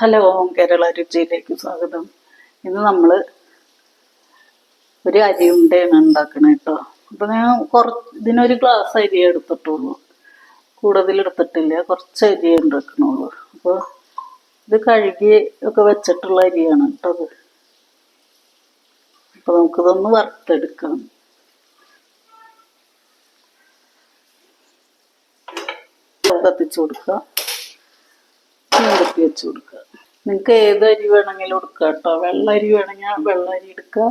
Hello Kerala രുചിയിലേക്ക് സ്വാഗതം. ഇന്ന് നമ്മൾ ഒരു അരി ഉണ്ടയാണ് ഉണ്ടാക്കണേ കേട്ടോ അപ്പം ഞാൻ കുറച്ച് ഇതിനൊരു ഗ്ലാസ് അരി എടുത്തിട്ടുള്ളൂ. കൂടുതൽ എടുത്തിട്ടില്ല കുറച്ച് അരി ഉണ്ടാക്കണുള്ളൂ. അപ്പോൾ ഇത് കഴുകി ഒക്കെ വെച്ചിട്ടുള്ള അരിയാണ് കേട്ടോ അത് അപ്പോൾ നമുക്കിതൊന്ന് വറുത്തെടുക്കാം. കത്തിച്ചു കൊടുക്കാം. തീർത്തി വെച്ച് കൊടുക്കുക. നിങ്ങൾക്ക് ഏത് അരി വേണമെങ്കിലും എടുക്കുക കേട്ടോ. വെള്ള അരി വേണമെങ്കിൽ വെള്ള അരി എടുക്കുക.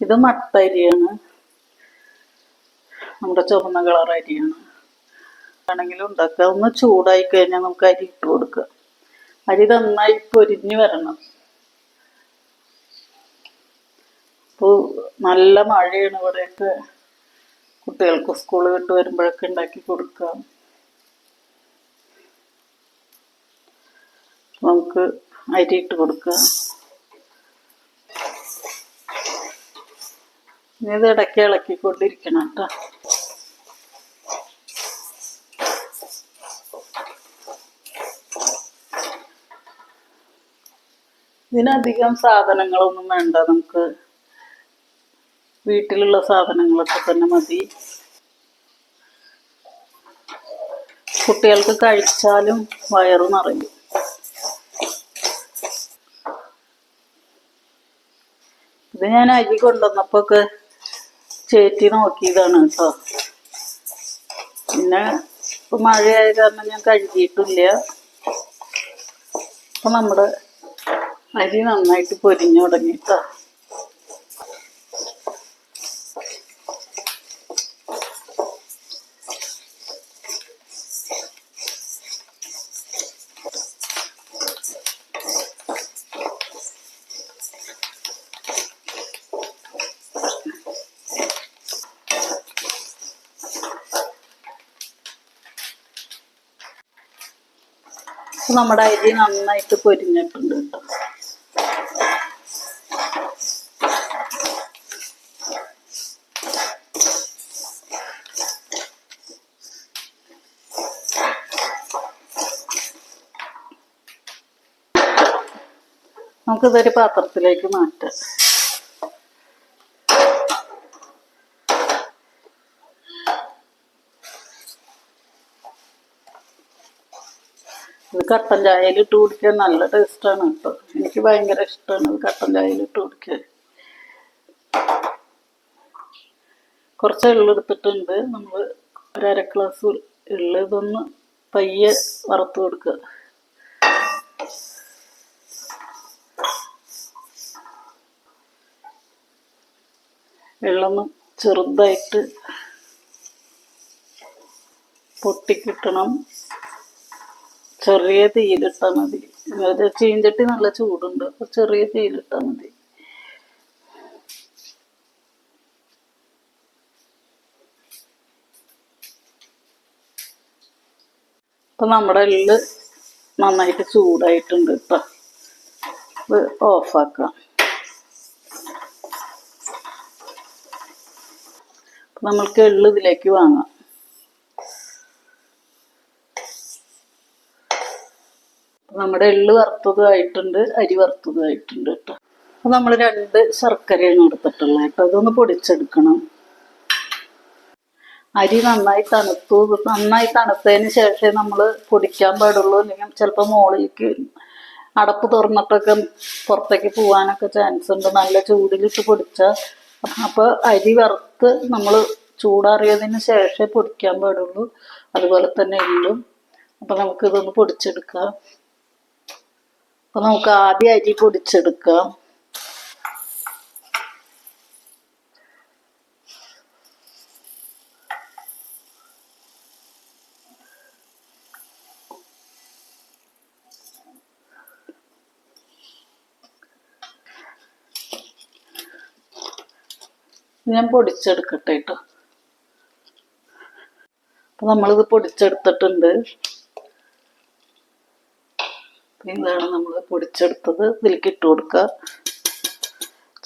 ഇത് മട്ട അരിയാണ് നമ്മുടെ ചുവന്ന കളർ അരിയാണ്. വേണമെങ്കിലും ഉണ്ടാക്കുക. ഒന്ന് ചൂടായി കഴിഞ്ഞാൽ നമുക്ക് അരി ഇട്ട് കൊടുക്കുക. അരി നന്നായി പൊരിഞ്ഞു വരണം. ഇപ്പോൾ നല്ല മഴയാണ് ഇവിടെയൊക്കെ. കുട്ടികൾക്ക് സ്കൂൾ വിട്ട് വരുമ്പോഴൊക്കെ ഉണ്ടാക്കി കൊടുക്കാം നമുക്ക് അരി ഇട്ട് കൊടുക്കുക. ഇത് ഇടയ്ക്ക് ഇളക്കിക്കൊണ്ടിരിക്കണം കേട്ടോ. ഇതിനധികം സാധനങ്ങളൊന്നും വേണ്ട. നമുക്ക് വീട്ടിലുള്ള സാധനങ്ങളൊക്കെ തന്നെ മതി. കുട്ടികൾക്ക് കഴിച്ചാലും വയറ് നിറയും. ഇത് ഞാൻ അരി കൊണ്ടുവന്നപ്പോ ചേറ്റി നോക്കിയതാണ് കേട്ടോ. പിന്നെ മഴയായ കാരണം ഞാൻ കഴുകിയിട്ടില്ല. അപ്പൊ നമ്മുടെ അരി നന്നായിട്ട് പൊരിഞ്ഞു തുടങ്ങിട്ടോ നമ്മുടെ അരി നന്നായിട്ട് പൊരിഞ്ഞിട്ടുണ്ട് കേട്ടോ. നമുക്കിതൊരു പാത്രത്തിലേക്ക് മാറ്റാം. ഇത് കട്ടൻ ചായയിൽ ഇട്ട് കുടിക്കാൻ നല്ല ടേസ്റ്റാണ് കേട്ടോ. എനിക്ക് ഭയങ്കര ഇഷ്ടമാണ് ഇത് കട്ടൻ ചായയിൽ ഇട്ട് കുടിക്കാൻ. കുറച്ച് എള്ളെടുത്തിട്ടുണ്ട് നമ്മൾ ഒരു അര ഗ്ലാസ് എള്ള് ഇതൊന്ന് പയ്യെ വറുത്ത് കൊടുക്കുക. വെള്ളമൊന്ന് ചെറുതായിട്ട് പൊട്ടിക്കിട്ടണം ചെറിയ തീയിലിട്ടാൽ മതി. അത് ചീഞ്ചട്ടി നല്ല ചൂടുണ്ട്. അപ്പൊ ചെറിയ തീയിലിട്ടാൽ മതി. അപ്പൊ നമ്മുടെ എല്ല് നന്നായിട്ട് ചൂടായിട്ടുണ്ട് കേട്ടോ ഇത് ഓഫാക്കാം. നമ്മൾക്ക് എള്ള് ഇതിലേക്ക് വാങ്ങാം. നമ്മുടെ എള്ള് വറുത്തതുമായിട്ടുണ്ട് അരി വറുത്തതുമായിട്ടുണ്ട് കേട്ടോ. അപ്പൊ നമ്മൾ രണ്ട് ശർക്കരയാണ് എടുത്തിട്ടുള്ളത് കേട്ടോ. അതൊന്ന് പൊടിച്ചെടുക്കണം. അരി നന്നായി തണുത്തു. നന്നായി തണുത്തതിന് ശേഷമേ നമ്മൾ പൊടിക്കാൻ പാടുള്ളൂ. അല്ലെങ്കിൽ ചിലപ്പോൾ മുകളിലേക്ക് അടപ്പ് തുറന്നിട്ടൊക്കെ പുറത്തേക്ക് പോകാനൊക്കെ ചാൻസ് ഉണ്ട്. നല്ല ചൂടിലിട്ട് പൊടിച്ചാൽ അപ്പോൾ അരി വറുത്ത് നമ്മൾ ചൂടാറിയതിന് ശേഷമേ പൊടിക്കാൻ പാടുള്ളൂ. അതുപോലെ തന്നെ എള്ളും. അപ്പം നമുക്ക് ഇതൊന്ന് പൊടിച്ചെടുക്കാം. അപ്പൊ നമുക്ക് ആദ്യം അരി പൊടിച്ചെടുക്കാം. ഞാൻ പൊടിച്ചെടുക്കട്ടെ കേട്ടോ അപ്പൊ നമ്മളിത് പൊടിച്ചെടുത്തിട്ടുണ്ട്. ഇതാണ് നമ്മൾ പൊടിച്ചെടുത്തത്. ഇതിലേക്ക് ഇട്ട് കൊടുക്കുക.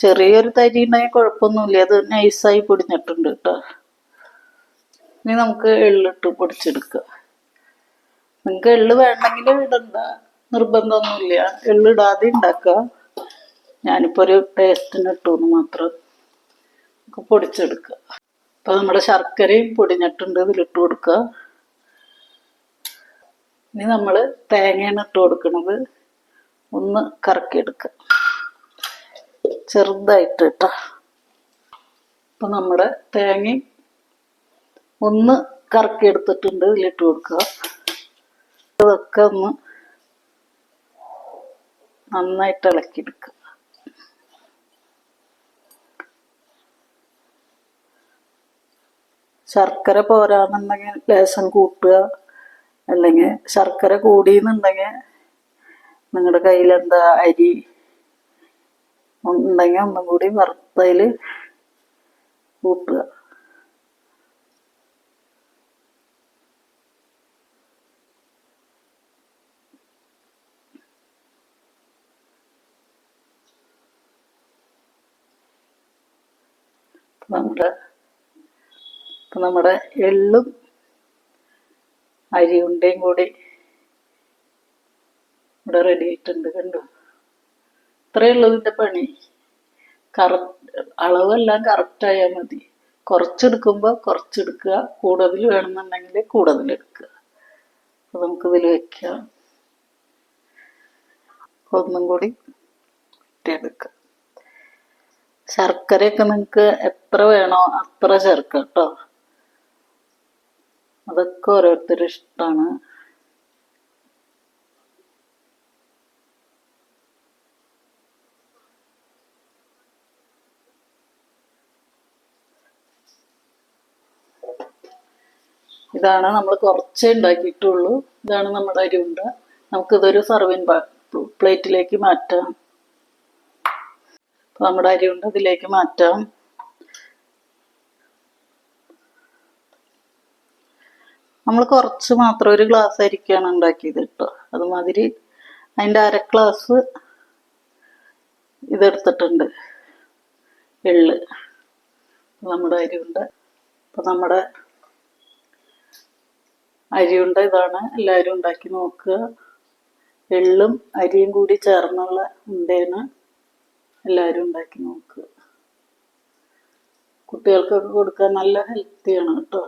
ചെറിയൊരു തരി ഉണ്ടെങ്കിൽ കുഴപ്പമൊന്നുമില്ല. അത് നൈസായി പൊടിഞ്ഞിട്ടുണ്ട് കേട്ടോ. ഇനി നമുക്ക് എള്ളിട്ട് പൊടിച്ചെടുക്കുക. നിങ്ങൾക്ക് എള്ള് വേണമെങ്കിൽ ഇടണ്ട. നിർബന്ധമൊന്നുമില്ല. എള്ളിടാതെ ഉണ്ടാക്കുക. ഞാനിപ്പോൾ ഒരു ടേസ്റ്റിന് ഇട്ടുന്ന് മാത്രം പൊടിച്ചെടുക്കുക. അപ്പോൾ നമ്മുടെ ശർക്കരയും പൊടിഞ്ഞിട്ടുണ്ട്. ഇതിലിട്ട് കൊടുക്കുക. ഇനി നമ്മൾ തേങ്ങയാണ് ഇട്ട് കൊടുക്കുന്നത് ഒന്ന് കറക്കിയെടുക്കുക ചെറുതായിട്ട് കേട്ടോ അപ്പം നമ്മുടെ തേങ്ങ ഒന്ന് കറക്കിയെടുത്തിട്ടുണ്ട്. ഇതിലിട്ട് കൊടുക്കുക അതൊക്കെ ഒന്ന് നന്നായിട്ട് ഇളക്കിയെടുക്കുക ശർക്കര പോരാന്നുണ്ടെങ്കിൽ ലേശം കൂട്ടുക. അല്ലെങ്കിൽ ശർക്കര കൂടിയെന്നുണ്ടെങ്കിൽ നിങ്ങളുടെ കയ്യിൽ എന്താ അരി ഉണ്ടെങ്കിൽ ഒന്നും കൂടി വറുത്തതിൽ കൂട്ടുക. നമ്മുടെ നമ്മുടെ എള്ളും അരിയുണ്ടയും കൂടി ഇവിടെ റെഡി ആയിട്ടുണ്ട് കണ്ടു? ഇത്രയേ ഉള്ളൂ ഇതിന്റെ പണി. കറ അളവെല്ലാം കറക്റ്റായാൽ മതി. കുറച്ചെടുക്കുമ്പോൾ കുറച്ചെടുക്കുക. കൂടുതൽ വേണമെന്നുണ്ടെങ്കിൽ കൂടുതൽ എടുക്കുക അപ്പോൾ നമുക്കിതിൽ വെക്കാം. ഒന്നും കൂടി ഇട്ടെടുക്കുക ശർക്കരയൊക്കെ നിങ്ങൾക്ക് എത്ര വേണോ അത്ര ചേർക്കാം കേട്ടോ. അതൊക്കെ ഓരോരുത്തരുടെ ഇഷ്ടമാണ് ഇതാണ് നമ്മൾ കുറച്ചേ ഉണ്ടാക്കിയിട്ടുള്ളൂ. ഇതാണ് നമ്മുടെ അരിവുണ്ട നമുക്കിതൊരു സർവിങ് പ്ലേറ്റിലേക്ക് മാറ്റാം. നമ്മുടെ ഉണ്ട് ഇതിലേക്ക് മാറ്റാം. നമ്മൾ കുറച്ച് മാത്രം ഒരു ഗ്ലാസ് അരിക്കാണ് ഉണ്ടാക്കിയത് കേട്ടോ അതുമാതിരി അതിന്റെ അര ഗ്ലാസ് ഇതെടുത്തിട്ടുണ്ട്. എള്ള്. നമ്മുടെ അരിയുണ്ട്. അപ്പം നമ്മുടെ അരിയുണ്ട. ഇതാണ് എല്ലാവരും ഉണ്ടാക്കി നോക്കുക. എള്ളും അരിയും കൂടി ചേർന്നുള്ള ഉണ്ടേന് എല്ലാവരും ഉണ്ടാക്കി നോക്കുക. കുട്ടികൾക്കൊക്കെ കൊടുക്കാൻ നല്ല ഹെൽത്തിയാണ് കേട്ടോ